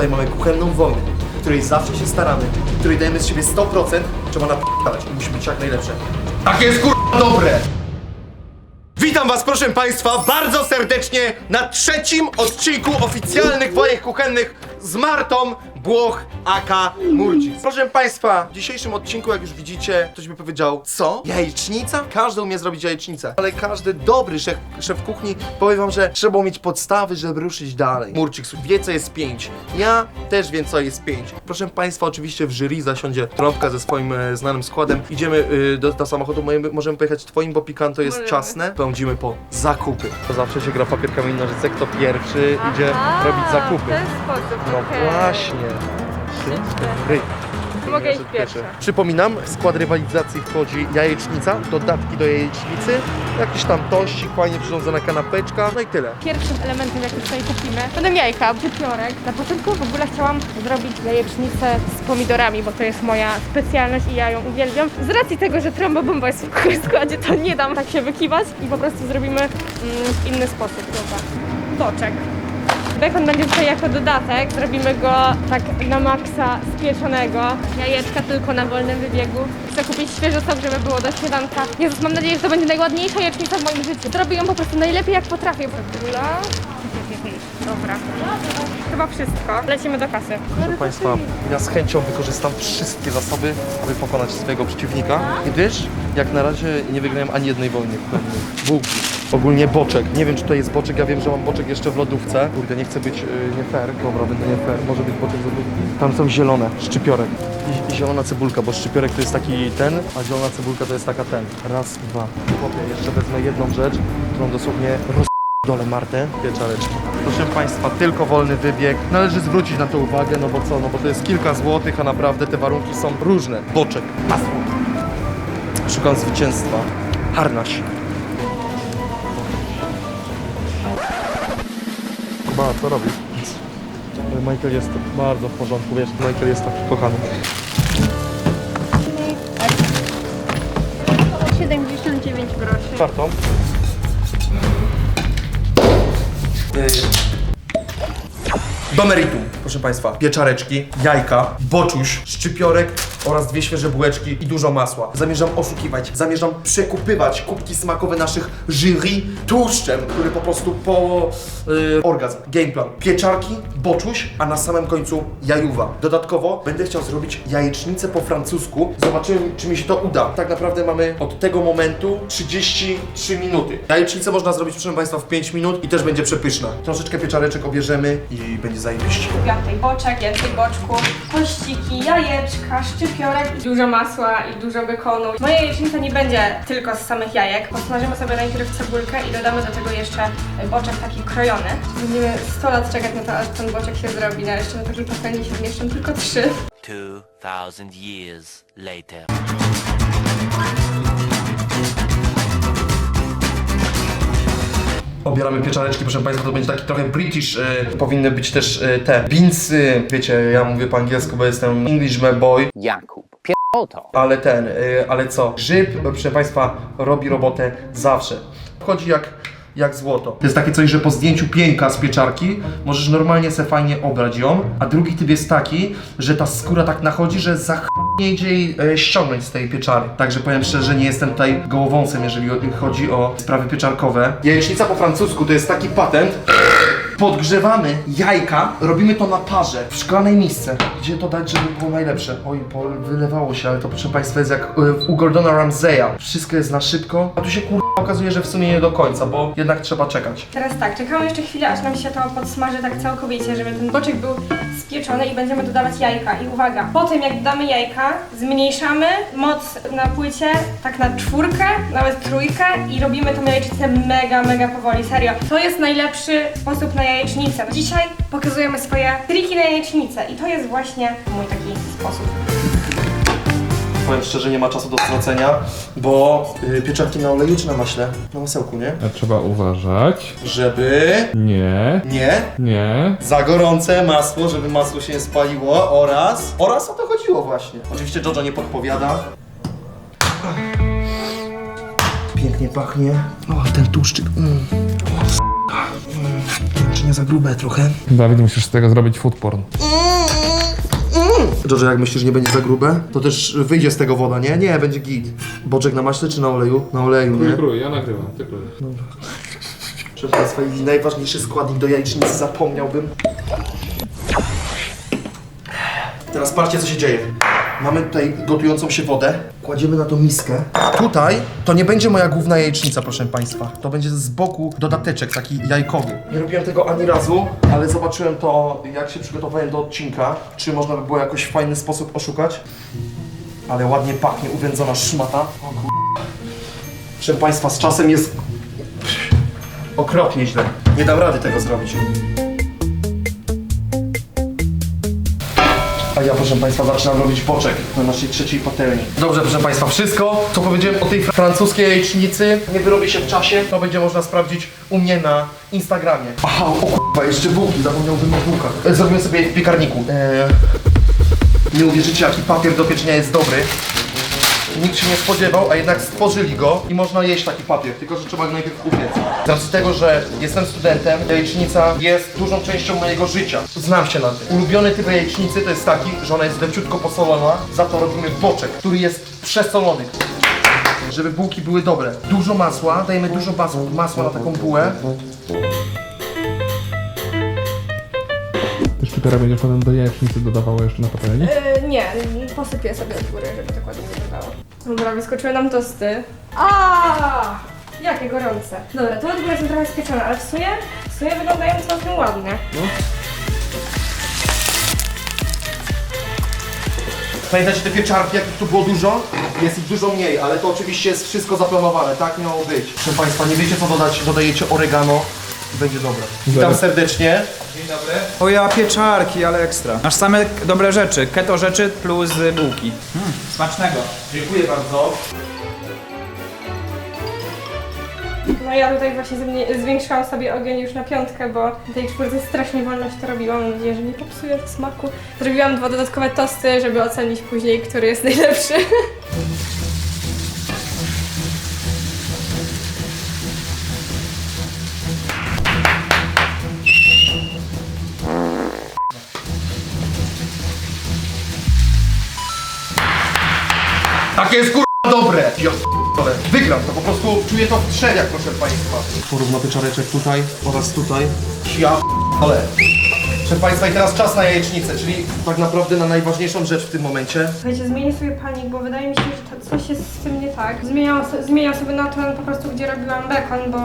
tutaj mamy kuchenną wojnę, której zawsze się staramy, której dajemy z siebie 100%, trzeba napisać i musi być jak najlepsze. Tak jest kurwa dobre! Witam was proszę państwa bardzo serdecznie na trzecim odcinku oficjalnych wojek kuchennych z Martą Błoch aka Murdzis. Proszę państwa, w dzisiejszym odcinku, jak już widzicie, ktoś by powiedział, co? Jajecznica? Każdy umie zrobić jajecznicę, ale każdy dobry szef, szef kuchni powie wam, że trzeba mieć podstawy, żeby ruszyć dalej. Murcik wie, co jest 5. Ja też wiem, co jest 5. Proszę państwa, oczywiście w jury zasiądzie trąbka ze swoim e, znanym składem. Idziemy y, do, do samochodu, możemy pojechać twoim, bo pikanto jest Możemy. czasne. Pędzimy po zakupy. To zawsze się gra papier, kamień, nożyce, kto pierwszy idzie robić W zakupy. ten sposób. No okej. właśnie. Trzy, cztery. Mogę iść pierwsza. Przypominam, w skład rywalizacji wchodzi jajecznica, dodatki do jajecznicy, jakiś tam tościk, fajnie przyrządzona kanapeczka, no i tyle. Pierwszym elementem, jaki tutaj kupimy, będą jajka, bupiorek. Na początku w ogóle chciałam zrobić jajecznicę z pomidorami, bo to jest moja specjalność i ja ją uwielbiam. Z racji tego, że tromba bomba jest w składzie, to nie dam tak się wykiwać i po prostu zrobimy mm, w inny sposób. Dobra. Boczek. Bekon będzie tutaj jako dodatek. Zrobimy go tak na maksa spieczonego. Jajeczka tylko na wolnym wybiegu. Chcę kupić świeży sok, żeby było do śniadanka. Jezus, mam nadzieję, że to będzie najładniejsza jajecznica w moim życiu. Zrobię ją po prostu najlepiej jak potrafię. Dobra. Chyba wszystko. Lecimy do kasy. Proszę Państwa, ja z chęcią wykorzystam wszystkie zasoby, aby pokonać swojego przeciwnika. I wiesz, jak na razie nie wygrałem ani jednej wojny. Bułki. Ogólnie boczek. Nie wiem, czy to jest boczek, ja wiem, że mam boczek jeszcze w lodówce. Kurde, nie chcę być yy, nie fair. Dobra, będę nie fair. Może być boczek z lodówki. Tam są zielone, szczypiorek. I, I zielona cebulka, bo szczypiorek to jest taki ten, a zielona cebulka to jest taka ten. Raz, dwa. Chłopie, jeszcze wezmę jedną rzecz, którą dosłownie roz... Dole Martę, pieczareczki. Proszę Państwa, tylko wolny wybieg. Należy zwrócić na to uwagę, no bo co, no bo to jest kilka złotych, a naprawdę te warunki są różne. Boczek, masło. Szukam zwycięstwa. Harnaś. Kuba, co robisz? Michael jest bardzo w porządku, wiesz, Michael jest taki kochany. 79 groszy. Czwartą. Do meritum, proszę Państwa. Pieczareczki, jajka, boczuś, szczypiorek oraz dwie świeże bułeczki i dużo masła. Zamierzam oszukiwać, zamierzam przekupywać kubki smakowe naszych jury tłuszczem, który po prostu po y, orgazm. Gameplan. Pieczarki, boczuś, a na samym końcu jajuwa. Dodatkowo będę chciał zrobić jajecznicę po francusku. Zobaczymy, czy mi się to uda. Tak naprawdę mamy od tego momentu 33 minuty. Jajecznicę można zrobić, proszę Państwa, w 5 minut i też będzie przepyszna. Troszeczkę pieczareczek obierzemy i będzie zajebiście. Kupiłam tutaj boczek, więcej boczku, kościki, jajeczka, dużo masła i dużo bekonu. Moja jajecznica nie będzie tylko z samych jajek. Posmażymy sobie najpierw cebulkę i dodamy do tego jeszcze boczek taki krojony. Będziemy 100 lat czekać na to, aż ten boczek się zrobi. Na jeszcze na takiej patelni się zmieszczą tylko trzy. 2000 years later. Obieramy pieczareczki, proszę Państwa, to będzie taki trochę British. E, powinny być też e, te beansy. Wiecie, ja mówię po angielsku, bo jestem English man boy. Jakub, pierdol to. Ale ten, y, ale co? Grzyb, proszę Państwa, robi robotę zawsze. Wchodzi jak, jak złoto. To jest takie coś, że po zdjęciu pieńka z pieczarki możesz normalnie se fajnie obrać ją, a drugi typ jest taki, że ta skóra tak nachodzi, że za ch... nie idzie jej e, ściągnąć z tej pieczary. Także powiem szczerze, że nie jestem tutaj gołowąsem, jeżeli o- chodzi o sprawy pieczarkowe. Jajecznica po francusku to jest taki patent, Podgrzewamy jajka, robimy to na parze, w szklanej misce. Gdzie to dać, żeby było najlepsze? Oj, bo wylewało się, ale to proszę Państwa jest jak e, u Gordona Ramsaya. Wszystko jest na szybko, a tu się kur... okazuje, że w sumie nie do końca, bo jednak trzeba czekać. Teraz tak, czekamy jeszcze chwilę, aż nam się to podsmaży tak całkowicie, żeby ten boczek był spieczony i będziemy dodawać jajka. I uwaga, po tym jak dodamy jajka, zmniejszamy moc na płycie tak na czwórkę, nawet trójkę i robimy tą jajecznicę mega, mega powoli, serio. To jest najlepszy sposób na jajecznicę. Dzisiaj pokazujemy swoje triki na jajecznicę i to jest właśnie mój taki sposób. Powiem szczerze, nie ma czasu do stracenia, bo y, pieczarki na oleju czy na maśle? Na masełku, nie? A trzeba uważać. Żeby... Nie, Nie? nie. Za gorące masło, żeby masło się nie spaliło oraz... Oraz o to chodziło właśnie. Oczywiście Jojo nie podpowiada. Pięknie pachnie. O, ten tłuszczyk. Mm. O, s***a. Nie za grube trochę. Dawid, musisz z tego zrobić food porn. Jak myślisz, nie będzie za grube, to też wyjdzie z tego woda, nie? Nie, będzie git. Boczek na maśle czy na oleju? Na oleju, nie? krój, ja nagrywam, ty krój. Państwa, i najważniejszy składnik do jajecznicy zapomniałbym. Teraz patrzcie, co się dzieje. Mamy tutaj gotującą się wodę, kładziemy na tą miskę. Tutaj to nie będzie moja główna jajecznica, proszę Państwa. To będzie z boku dodateczek, taki jajkowy. Nie robiłem tego ani razu, ale zobaczyłem to, jak się przygotowałem do odcinka, czy można by było jakoś w fajny sposób oszukać. Ale ładnie pachnie, uwędzona szmata. O kur... Proszę Państwa, z czasem jest Okropnie źle. Nie dam rady tego zrobić. A ja, proszę Państwa, zaczynam robić boczek na naszej trzeciej patelni. Dobrze, proszę Państwa, wszystko, co powiedziałem o tej fr- francuskiej jajecznicy, nie wyrobi się w czasie, to będzie można sprawdzić u mnie na Instagramie. Aha, o kurwa, jeszcze bułki, zapomniałbym o bułkach. E, Zrobimy sobie w piekarniku. Eee, nie uwierzycie, jaki papier do pieczenia jest dobry. Nikt się nie spodziewał, a jednak stworzyli go i można jeść taki papier, tylko że trzeba go najpierw upiec. Z racji tego, że jestem studentem, jajecznica jest dużą częścią mojego życia. Znam się na tym. Ulubiony typ jajecznicy to jest taki, że ona jest leciutko posolona, za to robimy boczek, który jest przesolony. Żeby bułki były dobre. Dużo masła, dajemy dużo mas- masła na taką bułę. Ty szczypiora będziesz potem do jajecznicy dodawało jeszcze na patelni? Yy, nie, posypię sobie od góry, żeby tak ładnie. Dobra, wyskoczyły nam tosty. A, Jakie gorące. Dobra, to od góry są trochę spieczone, ale w sumie, w sumie wyglądają całkiem ładnie. Pamiętacie te pieczarki, jakich tu było dużo? Jest ich dużo mniej, ale to oczywiście jest wszystko zaplanowane, tak miało być. Proszę Państwa, nie wiecie co dodać, dodajecie oregano będzie dobre. Witam Dobra. serdecznie. O ja pieczarki, ale ekstra. Masz same dobre rzeczy, keto rzeczy plus bułki. Mm, smacznego. Dziękuję bardzo. No ja tutaj właśnie zwiększyłam sobie ogień już na piątkę, bo tej czwórce strasznie wolno się to robiło. Mam nadzieję, że nie popsuję smaku. Zrobiłam dwa dodatkowe tosty, żeby ocenić później, który jest najlepszy. czuję to w trzeciach, proszę Państwa. Porówno pieczareczek tutaj oraz tutaj. Ja ale. Proszę Państwa, i teraz czas na jajecznicę, czyli tak naprawdę na najważniejszą rzecz w tym momencie. Słuchajcie, zmienię sobie palnik, bo wydaje mi się, że to coś jest z tym nie tak. Zmieniałam, so- zmieniam sobie na ten po prostu, gdzie robiłam bekon, bo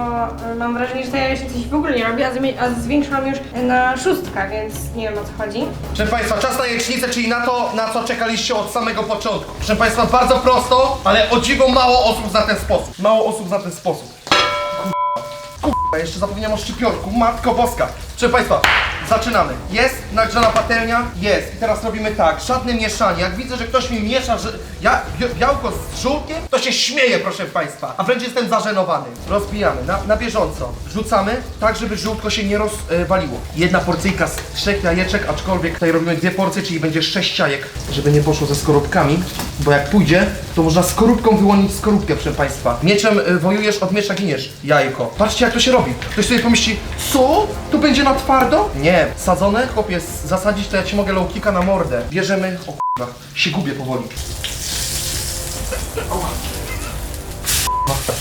y, mam wrażenie, że ta jajecznica się w ogóle nie robi, a, zmie- a zwiększyłam już na szóstkę, więc nie wiem o co chodzi. Proszę Państwa, czas na jajecznicę, czyli na to, na co czekaliście od samego początku. Proszę Państwa, bardzo prosto, ale o dziwo mało osób zna ten sposób. Mało osób zna ten sposób. Kurwa, kurwa, jeszcze zapomniałem o szczypiorku, matko boska. Proszę Państwa, zaczynamy. Jest nagrzana patelnia? Jest. I teraz robimy tak, żadne mieszanie. Jak widzę, że ktoś mi miesza, że ja bi- białko z żółtkiem, to się śmieję, proszę Państwa. A wręcz jestem zażenowany. Rozbijamy na, na bieżąco. Wrzucamy tak, żeby żółtko się nie rozwaliło. Jedna porcyjka z trzech jajeczek, aczkolwiek tutaj robimy dwie porcje, czyli będzie sześć jajek, żeby nie poszło ze skorupkami, bo jak pójdzie, to można skorupką wyłonić skorupkę, proszę Państwa. Mieczem y, wojujesz, od miecza giniesz. Jajko. Patrzcie, jak to się robi. Ktoś sobie pomyśli, co? Tu będzie na twardo? Nie. Sadzone? Chłopie, zasadzić to ja ci mogę low kicka na mordę. Bierzemy... O kurwa, się gubię powoli.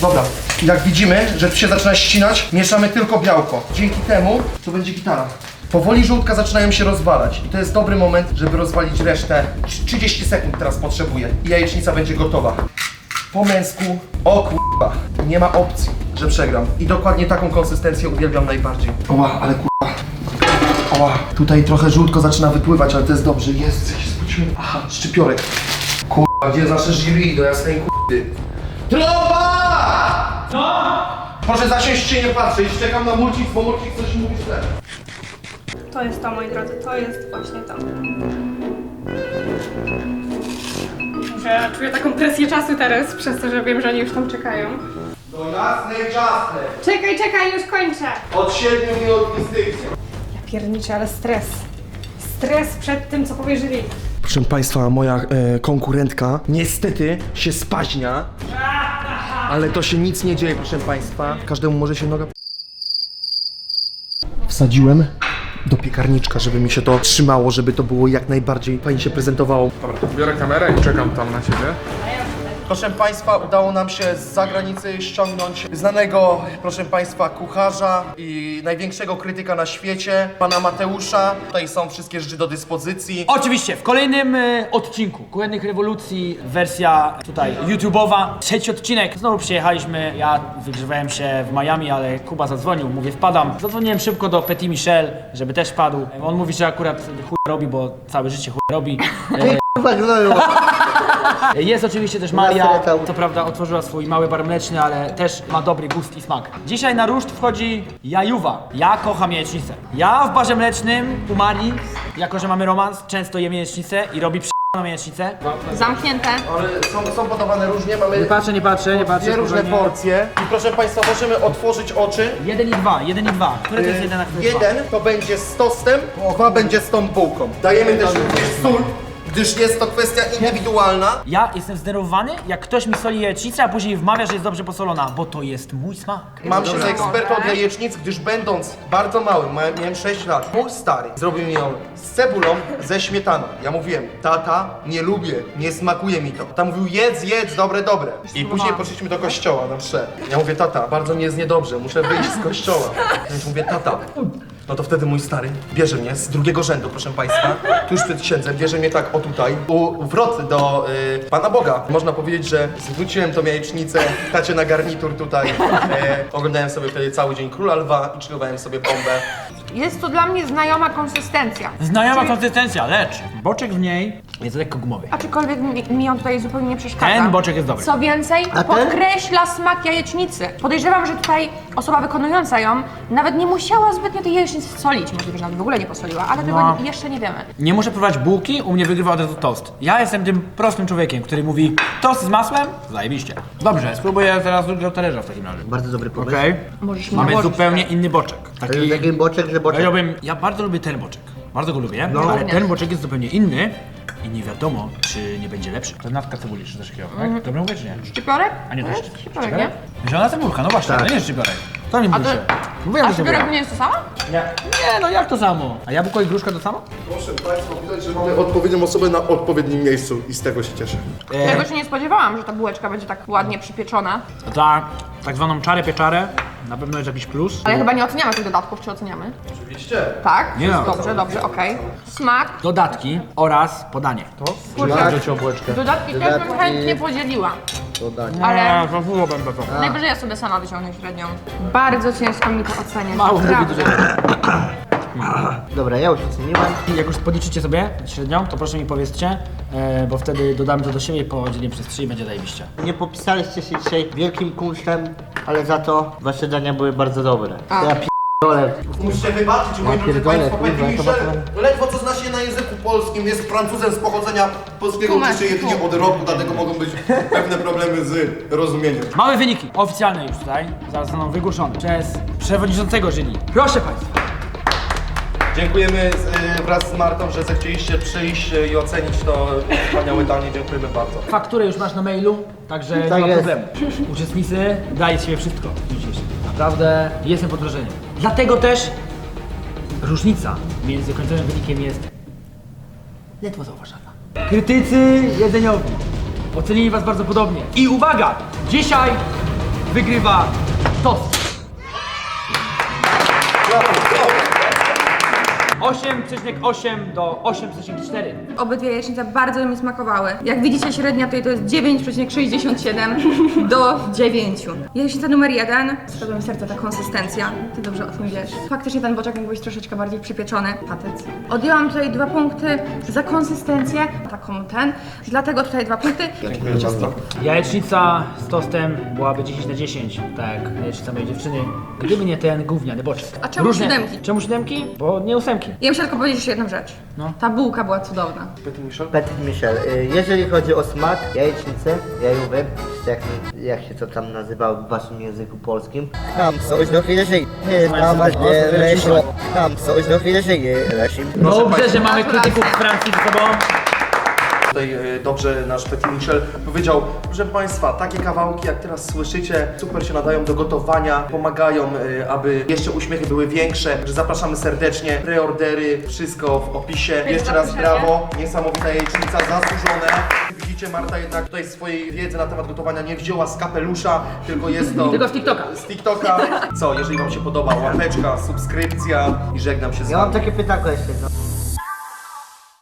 Dobra, jak widzimy, że tu się zaczyna ścinać, mieszamy tylko białko. Dzięki temu to będzie gitara. Powoli żółtka zaczynają się rozwalać i to jest dobry moment, żeby rozwalić resztę. Trz- 30 sekund teraz potrzebuję i jajecznica będzie gotowa. Po męsku, o kurwa, nie ma opcji, że przegram. I dokładnie taką konsystencję uwielbiam najbardziej. Oła, ale kurwa. Oła, tutaj trochę żółtko zaczyna wypływać, ale to jest dobrze. Jest, się spociłem. Aha, szczypiorek. Kurwa, gdzie nasze jury do jasnej kurwy? Tropa! No! Proszę zasiąść się nie patrzeć, czekam na mulcik, bo mulcik coś mówi źle. To jest to, moi drodzy, to jest właśnie to. Że czuję taką presję czasu teraz, przez to, że wiem, że oni już tam czekają. Do jasnej czasnej. Czekaj, czekaj, już kończę! Od 7 minut instyncja. Ja pierniczę, ale stres. Stres przed tym, co powie jury. Proszę Państwa, moja e, konkurentka niestety się spaźnia. Ale to się nic nie dzieje, proszę Państwa. Każdemu może się noga wsadziłem do piekarniczka, żeby mi się to trzymało, żeby to było jak najbardziej fajnie się prezentowało. Dobra, biorę kamerę i czekam tam na ciebie. Proszę Państwa, udało nam się z zagranicy ściągnąć znanego, proszę Państwa, kucharza i największego krytyka na świecie, pana Mateusza. Tutaj są wszystkie rzeczy do dyspozycji. Oczywiście, w kolejnym e, odcinku Kuchennych Rewolucji, wersja tutaj YouTube'owa, trzeci odcinek. Znowu przyjechaliśmy, ja wygrzewałem się w Miami, ale Kuba zadzwonił, mówię wpadam. Zadzwoniłem szybko do Petit Michel, żeby też padł. On mówi, że akurat chuj robi, bo całe życie chuj robi. E, Jest oczywiście też Maria, co prawda otworzyła swój mały bar mleczny, ale też ma dobry gust i smak. Dzisiaj na ruszt wchodzi jajuwa. Ja kocham jajecznicę. Ja w barze mlecznym u Marii, jako że mamy romans, często jem jajecznicę i robi przy***ną jajecznicę. Zamknięte. Ale są, są podawane różnie, mamy Nie patrzę, nie patrzę, nie patrzę. dwie różne spokojnie. porcje. I proszę Państwa, możemy otworzyć oczy. Jeden i dwa, jeden i dwa. Które to jest jeden, a dwa? Jeden to będzie z tostem, dwa będzie z tą bułką. Dajemy też również sól, gdyż jest to kwestia indywidualna. Ja jestem zdenerwowany, jak ktoś mi soli jajecznicę, a później wmawia, że jest dobrze posolona, bo to jest mój smak. Mam się za eksperta od jajecznic, gdyż będąc bardzo małym, mia- miałem 6 lat, mój stary zrobił mi ją z cebulą, ze śmietaną. Ja mówiłem, tata, nie lubię, nie smakuje mi to. Tam mówił, jedz, jedz, dobre, dobre. I później poszliśmy do kościoła na mszę. Ja mówię, tata, bardzo mi jest niedobrze, muszę wyjść z kościoła. Więc mówię, tata, no to wtedy mój stary bierze mnie z drugiego rzędu, proszę Państwa, tuż przed księdzem, bierze mnie tak o tutaj, u wrot do y, Pana Boga. Można powiedzieć, że zwróciłem tą jajecznicę, tacie na garnitur tutaj. E, oglądałem sobie wtedy cały dzień Króla Lwa i chillowałem sobie bombę. Jest to dla mnie znajoma konsystencja. Znajoma konsystencja, lecz boczek w niej jest lekko gumowy. Aczkolwiek mi, mi on tutaj zupełnie nie przeszkadza. Ten boczek jest dobry. Co więcej, podkreśla smak jajecznicy. Podejrzewam, że tutaj osoba wykonująca ją nawet nie musiała zbytnio tej jajecznicy solić. Możliwe, że nawet w ogóle nie posoliła, ale tego No. nie, jeszcze nie wiemy. Nie muszę próbować bułki, u mnie wygrywa od razu tost. Ja jestem tym prostym człowiekiem, który mówi tost z masłem? Zajebiście. Dobrze, spróbuję teraz drugiego talerza w takim razie. Bardzo dobry pomysł. Okej. Możesz mi Mamy zupełnie inny boczek. Ale Taki... Taki boczek, że boczek. Powiedziałbym, ja bardzo lubię ten boczek. Bardzo go lubię, ale Również. ten boczek jest zupełnie inny i nie wiadomo, czy nie będzie lepszy. To jest natka cebuli, czy też takiego, tak? Dobrze mówię, czy nie? Szczypiorek? A nie, to jest szczypiorek, nie? Zielona cebulka, no właśnie, to nie jest szczypiorek. To nie mówi to- się. Mówiłem, A że szczypiorek nie jest to samo? Nie. nie, no jak to samo? A jabłko i gruszka to samo? Proszę Państwa, widać, że mamy odpowiednią osobę na odpowiednim miejscu i z tego się cieszę. Tego się nie spodziewałam, że ta bułeczka będzie tak ładnie przypieczona. Za tak zwaną czarę pieczarę na pewno jest jakiś plus. Ale chyba nie oceniamy tych dodatków, czy oceniamy? Oczywiście. Tak? Nie. Dobrze, dobrze, okej. Smak. Dodatki oraz podanie. Dodatki też bym Dodatki. chętnie podzieliła. Dodanie. Ale to było będę to. najwyżej ja sobie sama wyciągnę średnią. Bardzo ciężko mi to oceniać. Mało dużo. Dobra, ja już oceniłem. Jak już podliczycie sobie średnią, to proszę mi powiedzcie, e, bo wtedy dodamy to do siebie i podzielimy przez 3 i będzie zajebiście. Nie popisaliście się dzisiaj wielkim kunsztem, ale za to wasze dania były bardzo dobre. A. Ja p***dolę. Musicie wybaczyć, moi drodzy pierdolę, Państwo, kurwa, Petit to Michel ledwo co zna się na języku polskim, jest Francuzem z pochodzenia polskiego, uczy się jedynie od roku, dlatego mogą być pewne problemy z rozumieniem. Mamy wyniki oficjalne już tutaj, zaraz zostaną wygłoszone przez przewodniczącego jury. Proszę Państwa. Dziękujemy z, y, wraz z Martą, że zechcieliście przyjść y, i ocenić to wspaniałe danie. Dziękujemy bardzo. Fakturę już masz na mailu, także nie Tak ma jest. problemu. Uczestnicy daje z siebie wszystko w dniu dzisiejszym. Naprawdę jestem pod wrażeniem. Dlatego też różnica między końcowym wynikiem jest ledwo zauważalna. Krytycy jedzeniowi ocenili Was bardzo podobnie. I uwaga! Dzisiaj wygrywa tost. 8,8 do 8,4. Obydwie jajecznice bardzo mi smakowały. Jak widzicie, średnia tutaj to jest 9,67 do 9. Jajecznica numer jeden. Spadła mi serce ta konsystencja. Ty dobrze o tym wiesz. Faktycznie ten boczek mógł być troszeczkę bardziej przypieczony. Patyc. Odjęłam tutaj dwa punkty za konsystencję, taką ten. Dlatego tutaj dwa punkty. Dziękuję bardzo. Jajecznica z tostem byłaby 10 na 10, tak, jajecznica mojej dziewczyny, gdyby nie ten gówniany boczek. A czemu siódemki? Czemu siódemki? Bo nie ósemki. Ja muszę tylko powiedzieć jeszcze jedną rzecz. No. Ta bułka była cudowna. Petit Michel, y, jeżeli chodzi o smak jajecznicy, jajówy, czy jak, jak się to tam nazywa w waszym języku polskim. Tam coś do chwili tam Tam coś do chwili Dobrze, że mamy krytyków z Francji z sobą. Tutaj e, dobrze nasz Petit Michel powiedział, proszę Państwa, takie kawałki jak teraz słyszycie, super się nadają do gotowania, pomagają, e, aby jeszcze uśmiechy były większe. Że zapraszamy serdecznie, preordery, wszystko w opisie. Jeszcze raz brawo, niesamowita jajecznica, zasłużone. Widzicie, Marta jednak tutaj swojej wiedzy na temat gotowania nie wzięła z kapelusza, tylko jest to... Tylko z TikToka. Z TikToka. Co, jeżeli Wam się podoba, łapeczka, subskrypcja i żegnam się z Ja mam Wami. takie pytanko jeszcze jedno.